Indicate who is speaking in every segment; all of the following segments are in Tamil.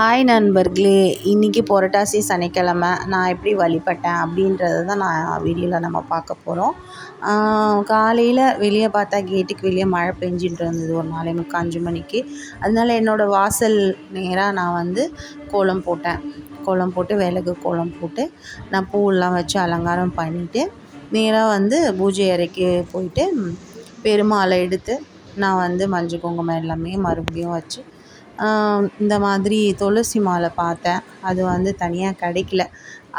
Speaker 1: ஹாய் நண்பர்களே. இன்றைக்கி புரட்டாசி சனிக்கிழமை. நான் எப்படி வழிபட்டேன் அப்படின்றத தான் நான் வீடியோவில் நம்ம பார்க்க போகிறோம் காலையில் வெளியே பார்த்தா கேட்டுக்கு வெளியே மழை பெஞ்சிட்டு இருந்தது ஒரு நாளை முக்கால் அஞ்சு மணிக்கு. அதனால என்னோடய வாசல் நேராக நான் வந்து கோலம் போட்டேன். கோலம் போட்டு விளக்கு கோலம் போட்டு நான் பூவெல்லாம் வச்சு அலங்காரம் பண்ணிவிட்டு நேராக வந்து பூஜை அறைக்கு போயிட்டு பெருமாளை எடுத்து நான் வந்து மஞ்சள் குங்குமம் எல்லாமே மறுபடியும் வச்சு இந்த மாதிரி துளசி மாலை பார்த்தேன். அது வந்து தனியாக கிடைக்கல.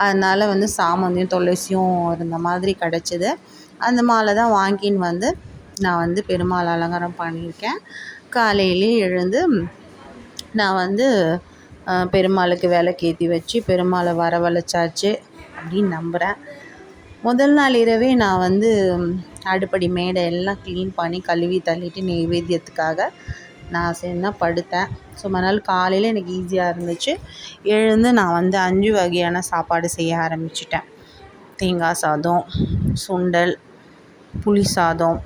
Speaker 1: அதனால் வந்து சாமந்தியும் துளசியும் இருந்த மாதிரி கிடச்சிது. அந்த மாலை தான் வாங்கின்னு வந்து நான் வந்து பெருமாள் அலங்காரம் பண்ணியிருக்கேன். காலையிலே எழுந்து நான் வந்து பெருமாளுக்கு விளக்கேத்தி வச்சு பெருமாளை வரவழைச்சாச்சு அப்படின்னு நம்புகிறேன் முதல் நாள் இரவே நான் வந்து அடுப்படி மேடை எல்லாம் க்ளீன் பண்ணி கழுவி தள்ளிட்டு நெய்வேத்தியத்துக்காக நான் சேர்ந்து படுத்தேன். ஸோ மறுநாள் காலையில் எனக்கு ஈஸியாக இருந்துச்சு. எழுந்து நான் வந்து அஞ்சு வகையான சாப்பாடு செய்ய ஆரம்பிச்சிட்டேன். தேங்காய் சாதம் சுண்டல் புளி சாதம்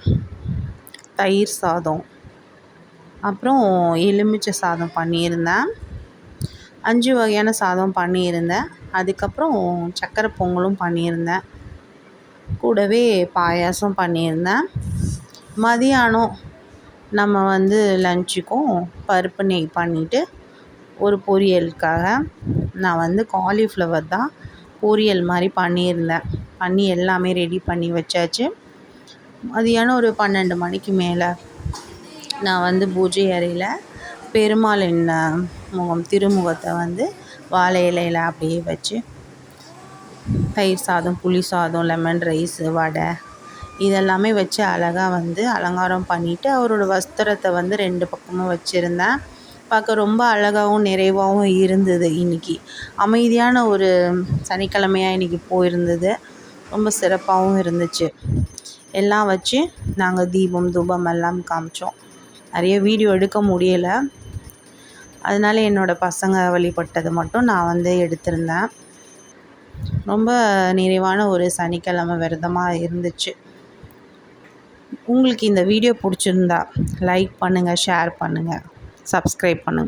Speaker 1: தயிர் சாதம் அப்புறம் எலுமிச்சை சாதம் பண்ணியிருந்தேன். அஞ்சு வகையான சாதம் பண்ணியிருந்தேன். அதுக்கப்புறம் சக்கரை பொங்கலும் பண்ணியிருந்தேன். கூடவே பாயாசம் பண்ணியிருந்தேன். மதியானம் நம்ம வந்து லஞ்சுக்கும் பருப்பு நெய் பண்ணிவிட்டு ஒரு பொரியலுக்காக நான் வந்து காலிஃப்ளவர் தான் பொரியல் மாதிரி பண்ணியிருந்தேன். பண்ணி எல்லாமே ரெடி பண்ணி வச்சாச்சு. மதியானம் ஒரு பன்னெண்டு மணிக்கு மேலே நான் வந்து பூஜை அறையில் பெருமாளின் முகம் திருமுகத்தை வந்து வாழை இலையில் அப்படியே வச்சு தயிர் சாதம் புளி சாதம் லெமன் ரைஸு வடை இதெல்லாமே வச்சு அழகாக வந்து அலங்காரம் பண்ணிவிட்டு அவரோட வஸ்திரத்தை வந்து ரெண்டு பக்கமும் வச்சுருந்தேன். பார்க்க ரொம்ப அழகாகவும் நிறைவாகவும் இருந்தது இன்றைக்கி அமைதியான ஒரு சனிக்கிழமையாக இன்றைக்கி போயிருந்தது. ரொம்ப சிறப்பாகவும் இருந்துச்சு. எல்லாம் வச்சு நாங்கள் தீபம் தூபம் எல்லாம் காமிச்சோம். நிறைய வீடியோ எடுக்க முடியலை. அதனால் என்னோடய பசங்க வழிபட்டது மட்டும் நான் வந்து எடுத்திருந்தேன். ரொம்ப நிறைவான ஒரு சனிக்கிழமை விரதமாக இருந்துச்சு. உங்களுக்கு இந்த வீடியோ பிடிச்சிருந்தா லைக் பண்ணுங்கள் ஷேர் பண்ணுங்கள் சப்ஸ்கிரைப் பண்ணுங்கள்